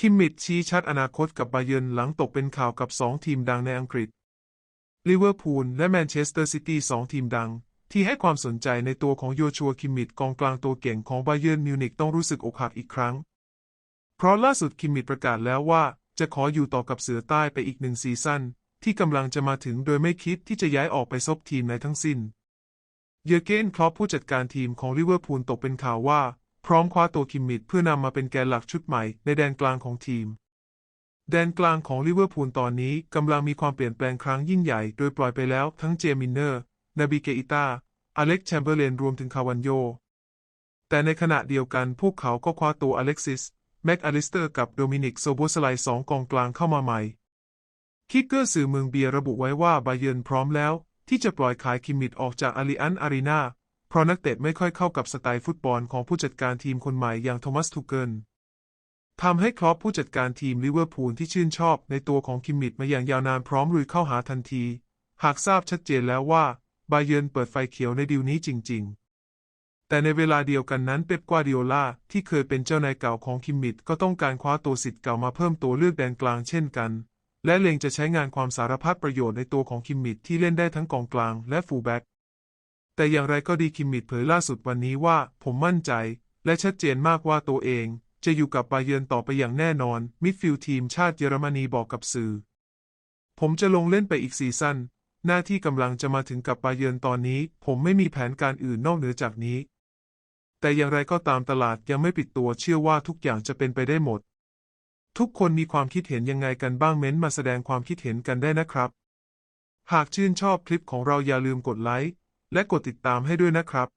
คิมมิดชี้ชัดอนาคตกับบาเยิร์นหลังตกเป็นข่าวกับสองทีมดังในอังกฤษ ลิเวอร์พูลและแมนเชสเตอร์ซิตี้สองทีมดัง ที่ให้ความสนใจในตัวของโยชัวคิมมิดกองกลางตัวเก่งของบาเยิร์นมิวนิกต้องรู้สึกอกหักอีกครั้ง เพราะล่าสุดคิมมิดประกาศแล้วว่า จะขออยู่ต่อกับเสือใต้ไปอีกหนึ่งซีซั่นที่กำลังจะมาถึงโดยไม่คิดที่จะย้ายออกไปซบทีมในทั้งสิ้น เยอเกนคลอปผู้จัดการทีมของลิเวอร์พูลตกเป็นข่าวว่า พร้อมคว้าตัวคิมมิดเพื่อนำมาเป็นแกนหลักชุดใหม่ในแดนกลางของทีม แดนกลางของลิเวอร์พูลตอนนี้กำลังมีความเปลี่ยนแปลงครั้งยิ่งใหญ่ โดยปล่อยไปแล้วทั้งเจมินเนอร์ นาบิเกอิตาอเล็กแชมเบอร์เลนรวมถึงคาวันโย แต่ในขณะเดียวกันพวกเขาก็คว้าตัวอเล็กซิส แม็กอลิสเตอร์กับโดมินิกโซโบสไลสองกองกลางเข้ามาใหม่ คิกเกอร์สื่อเมืองเบียร์ระบุไว้ว่าบาเยิร์นพร้อมแล้ว ที่จะปล่อยขายคิมมิดออกจากอาริอันอารีนา เพราะนักเตะไม่ค่อยเข้ากับสไตล์ฟุตบอลของผู้จัดการทีมคนใหม่อย่างโทมัสทูเกิลทำให้ครอปผู้จัดการทีมลิเวอร์พูลที่ชื่นชอบในตัวของคิมมิดมาอย่างยาวนานพร้อมลุยเข้าหาทันที หากทราบชัดเจนแล้วว่าบาเยิร์นเปิดไฟเขียวในดีลนี้จริง ๆ แต่ในเวลาเดียวกันนั้นเป๊ปกวาดิโอลาที่เคยเป็นเจ้านายเก่าของคิมมิดก็ต้องการคว้าตัวสิทธิ์เก่ามาเพิ่มตัวเลือกแดนกลางเช่นกัน และเล็งจะใช้งานความสารพัดประโยชน์ในตัวของคิมมิดที่เล่นได้ทั้งกองกลางและฟูลแบ็ก แต่อย่างไรก็ดีคิมมิดเผยล่าสุดวันนี้ว่า ผมมั่นใจ และชัดเจนมากว่าตัวเอง จะอยู่กับบาเยิร์นต่อไปอย่างแน่นอน มิดฟิลด์ทีมชาติเยอรมนีบอกกับสื่อ ผมจะลงเล่นไปอีกซีซั่นหน้าที่กำลังจะมาถึงกับบาเยิร์นตอนนี้ ผมไม่มีแผนการอื่นนอกเหนือจากนี้ แต่อย่างไรก็ตามตลาดยังไม่ปิดตัวเชื่อว่าทุกอย่างจะเป็นไปได้หมด ทุกคนมีความคิดเห็นยังไงกันบ้างเม้นต์มาแสดงความคิดเห็นกันได้นะครับ หากชื่นชอบคลิปของเราอย่าลืมกดไลค์ และกดติดตามให้ด้วยนะครับ